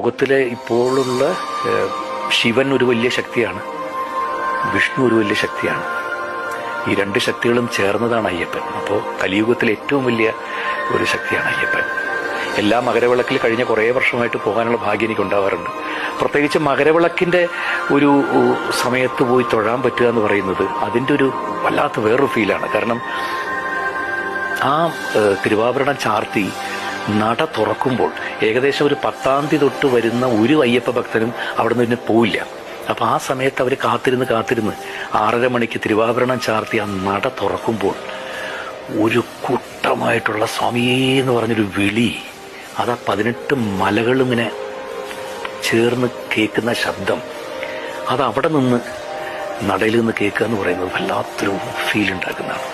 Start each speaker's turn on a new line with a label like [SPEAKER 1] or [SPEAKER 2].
[SPEAKER 1] ലോകത്തിലെ ഇപ്പോഴുള്ള ശിവൻ ഒരു വലിയ ശക്തിയാണ്. വിഷ്ണു ഒരു വലിയ ശക്തിയാണ്. ഈ രണ്ട് ശക്തികളും ചേർന്നതാണ് അയ്യപ്പൻ. അപ്പോൾ കലിയുഗത്തിലെ ഏറ്റവും വലിയ ഒരു ശക്തിയാണ് അയ്യപ്പൻ. എല്ലാ മകരവിളക്കിൽ കഴിഞ്ഞ കുറേ വർഷമായിട്ട് പോകാനുള്ള ഭാഗ്യം എനിക്ക് ഉണ്ടാവാറുണ്ട്. പ്രത്യേകിച്ച് മകരവിളക്കിന്റെ ഒരു സമയത്ത് പോയി തൊഴാൻ പറ്റുക എന്ന് പറയുന്നത് അതിന്റെ ഒരു വല്ലാത്ത വേറൊരു ഫീലാണ്. കാരണം ആ തിരുവാഭരണം ചാർത്തി നട തുറക്കുമ്പോൾ ഏകദേശം ഒരു പത്താം തീയതി തൊട്ട് വരുന്ന ഒരു അയ്യപ്പ ഭക്തനും അവിടെ നിന്ന് പിന്നെ പോയില്ല അപ്പൊ ആ സമയത്ത് അവർ കാത്തിരുന്ന് കാത്തിരുന്ന് ആറര മണിക്ക് തിരുവാഭരണം ചാർത്തി ആ നട തുറക്കുമ്പോൾ ഒരു കുട്ടമായിട്ടുള്ള സ്വാമിയേ എന്ന് പറഞ്ഞൊരു വിളി അതാ പതിനെട്ട് മലകളും ഇങ്ങനെ ചേർന്ന് കേൾക്കുന്ന ശബ്ദം. അത് അവിടെ നിന്ന് നടയിൽ നിന്ന് കേൾക്കുക എന്ന് പറയുന്നത് വല്ലാത്തൊരു ഫീൽ ഉണ്ടാക്കുന്നതാണ്.